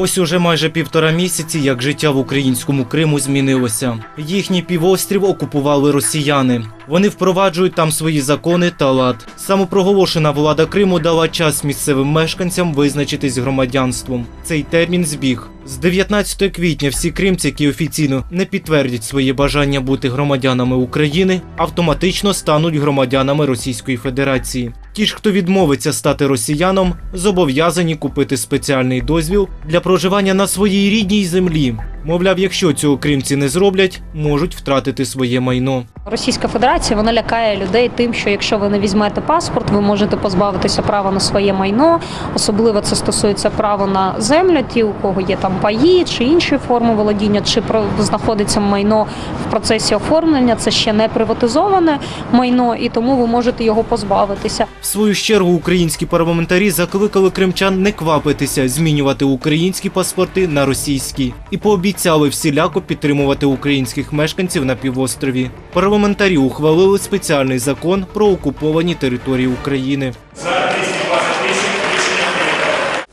Ось уже майже півтора місяці, як життя в українському Криму змінилося. Їхній півострів окупували росіяни. Вони впроваджують там свої закони та лад. Самопроголошена влада Криму дала час місцевим мешканцям визначитись громадянством. Цей термін збіг. З 19 квітня всі кримці, які офіційно не підтвердять своє бажання бути громадянами України, автоматично стануть громадянами Російської Федерації. Ті ж, хто відмовиться стати росіяном, зобов'язані купити спеціальний дозвіл для проживання на своїй рідній землі. Мовляв, якщо цього кримці не зроблять, можуть втратити своє майно. Російська Федерація вона лякає людей тим, що якщо ви не візьмете паспорт, ви можете позбавитися права на своє майно. Особливо це стосується права на землю, ті, у кого є там паї чи інші форми володіння, чи про знаходиться майно в процесі оформлення. Це ще не приватизоване майно, і тому ви можете його позбавитися. В свою чергу українські парламентарі закликали кримчан не квапитися, змінювати українські паспорти на російські і пообіцяли всіляко підтримувати українських мешканців на півострові. Парламентарі ухвалили спеціальний закон про окуповані території України.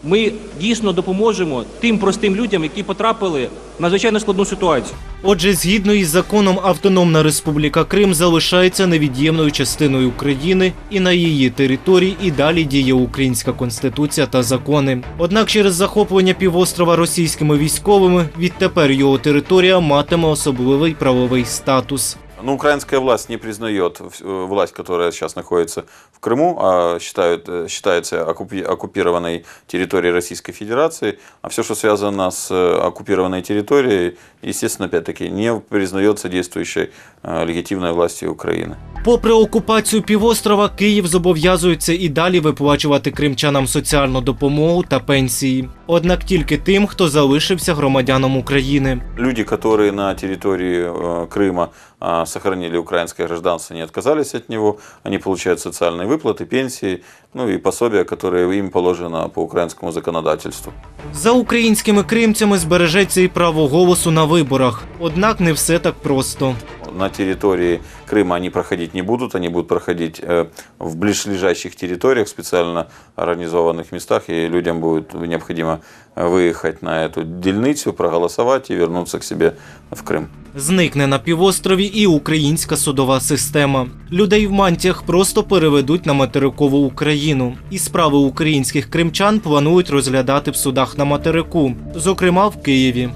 Ми дійсно допоможемо тим простим людям, які потрапили в надзвичайно складну ситуацію. Отже, згідно із законом, Автономна Республіка Крим залишається невід'ємною частиною України, і на її території і далі діє українська конституція та закони. Однак через захоплення півострова російськими військовими відтепер його територія матиме особливий правовий статус. Ну, украинская власть не признает э, власть, которая сейчас находится в Крыму, а считают, э, считается оккупи- оккупированной территорией Российской Федерации. А все, что связано с э, оккупированной территорией, естественно, опять-таки, не признается действующей э, легитимной властью Украины. Попри окупацію півострова, Київ зобов'язується і далі виплачувати кримчанам соціальну допомогу та пенсії. Однак тільки тим, хто залишився громадяном України. Люди, которые на территории э, Крыма а, сохранили украинское гражданство, не отказались от него, они получают социальные выплаты, пенсии, ну и пособия, которые им положено по украинскому законодательству. За українськими кримцями збережеться і право голосу на виборах. Однак не все так просто. на территории Крыма они проходить не будут, они будут проходить э, в ближайших территориях, специально организованных местах, и людям будет необходимо выехать на эту дельницу, проголосовать и вернуться к себе в Крым. Зникне на півострові і українська судова система. Людей в мантіях просто переведуть на материкову Україну. І справи українських кримчан планують розглядати в судах на материку, зокрема в Києві.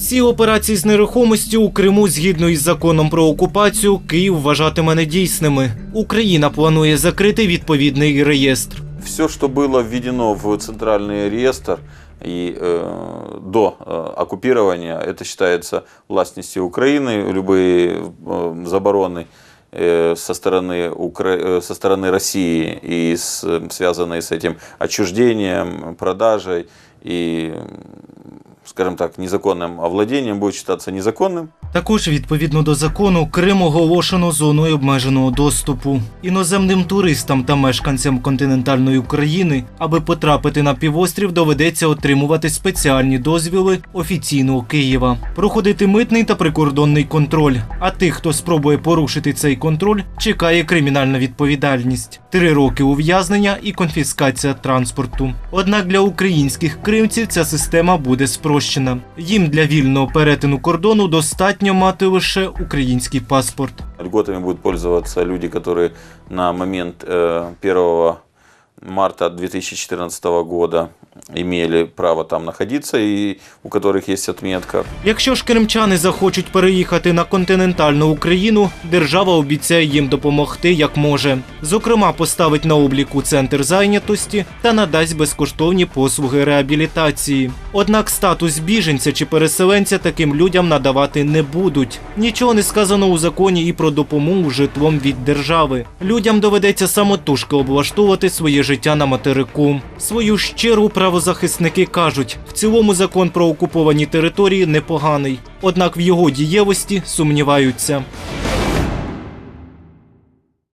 Всі операції з нерухомістю у Криму згідно із законом про окупацію Київ вважатиме недійсними. Україна планує закрити відповідний реєстр. Все, что было введено в центральный реестр и э, до э, оккупирования, это считается властностью Украины. Любые э, забороны э, со стороны, Укра... э, со стороны России и с, связанные с этим отчуждением, продажей и, м, скажем так, незаконным овладением будет считаться незаконным. Також відповідно до закону Крим оголошено зоною обмеженого доступу. Іноземним туристам та мешканцям континентальної України, аби потрапити на півострів, доведеться отримувати спеціальні дозвіли офіційного Києва, проходити митний та прикордонний контроль. А тих, хто спробує порушити цей контроль, чекає кримінальна відповідальність, три роки ув'язнення і конфіскація транспорту. Однак для українських кримців ця система буде спрощена. Їм для вільного перетину кордону достатньо мати лише український паспорт. Льготами будуть користуватися люди, которые на момент э, 1 марта 2014 года имели право там находиться и у которых есть отметка. Якщо ж кримчани захочуть переїхати на континентальну Україну, держава обіцяє їм допомогти як може. Зокрема, поставить на обліку центр зайнятості та надасть безкоштовні послуги реабілітації. Однак статус біженця чи переселенця таким людям надавати не будуть. Нічого не сказано у законі і про допомогу житлом від держави. Людям доведеться самотужки облаштовувати своє життя на материку. Свою чергу правозахисники кажуть, в цілому закон про окуповані території непоганий, однак в його дієвості сумніваються.